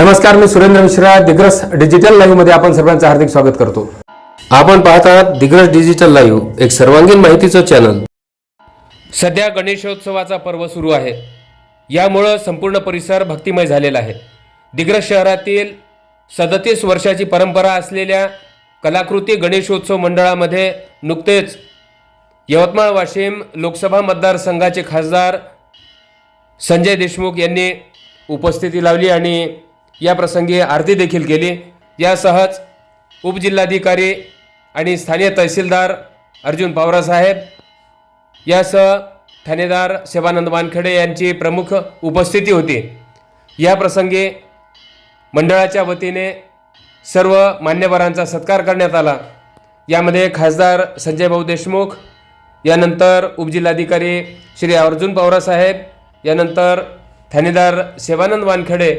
नमस्कार मी सुरेंद्र मिश्रा दिग्रस डिजिटल लाईव्हमध्ये आपण सर्वांचं हार्दिक स्वागत करतो. आपण पाहत आहात दिग्रस डिजिटल लाईव्ह एक सर्वांगीण माहितीचं चॅनल सध्या गणेशोत्सवाचा पर्व सुरू आहे. यामुळं संपूर्ण परिसर भक्तिमय झालेला आहे. दिग्रस शहरातील सदतीस वर्षाची परंपरा असलेल्या कलाकृती गणेशोत्सव मंडळामध्ये नुकतेच यवतमाळ वाशिम लोकसभा मतदारसंघाचे खासदार संजय देशमुख यांनी उपस्थिती लावली आणि या प्रसंगी आरती देखील केली. यासहच उपजिल्हाधिकारी आणि स्थानीय तहसीलदार अर्जुन पवारसाहेब यासह ठाणेदार सेवानंद वानखेडे यांची प्रमुख उपस्थिती होती. या प्रसंगी मंडळाच्या वतीने सर्व मान्यवरांचा सत्कार करण्यात आला. यामध्ये खासदार संजय भाऊ देशमुख यानंतर उपजिल्हाधिकारी श्री अर्जुन पवारसाहेब यानंतर ठाणेदार सेवानंद वानखेडे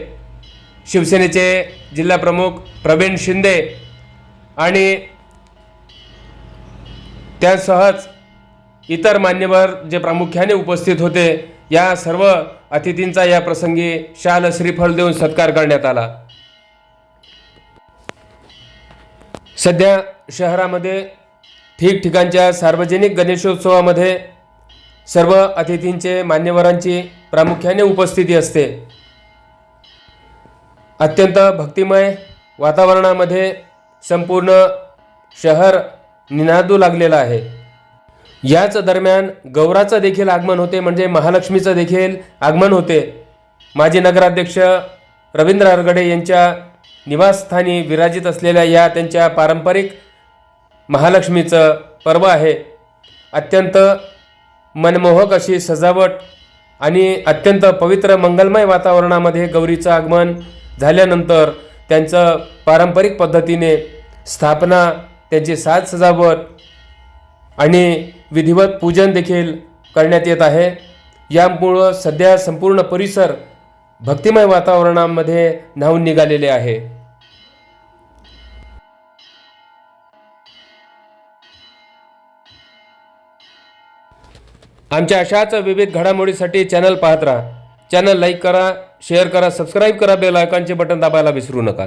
शिवसेनेचे जिल्हाप्रमुख प्रवीण शिंदे आणि त्यासहच इतर मान्यवर जे प्रामुख्याने उपस्थित होते या सर्व अतिथींचा या प्रसंगी शाल श्रीफळ देऊन सत्कार करण्यात आला. सध्या शहरामध्ये ठिकठिकाणच्या सार्वजनिक गणेशोत्सवामध्ये सर्व अतिथींचे मान्यवरांची प्रामुख्याने उपस्थिती असते. अत्यंत भक्तिमय वातावरणामध्ये संपूर्ण शहर निनादू लागलेलं आहे. याच दरम्यान गौराचं देखील आगमन होते म्हणजे महालक्ष्मीचं देखील आगमन होते. माजी नगराध्यक्ष रवींद्र हरगडे यांच्या निवासस्थानी विराजित असलेल्या या त्यांच्या पारंपरिक महालक्ष्मीचं पर्व आहे. अत्यंत मनमोहक अशी सजावट आणि अत्यंत पवित्र मंगलमय वातावरणामध्ये गौरीचं आगमन झाल्यानंतर त्यांचं पारंपरिक पद्धतीने स्थापना त्यांची साज सजावट आणि विधिवत पूजन देखील करण्यात येत आहे. यामुळं सध्या संपूर्ण परिसर भक्तिमय वातावरणामध्ये न्हावून निघालेले आहे. आमच्या अशाच विविध घडामोडीसाठी चॅनल पाहत राहा. चॅनल लाईक करा. शेअर करा सबस्क्राईब करा बेल आयकॉनचे बटन दाबायला विसरू नका.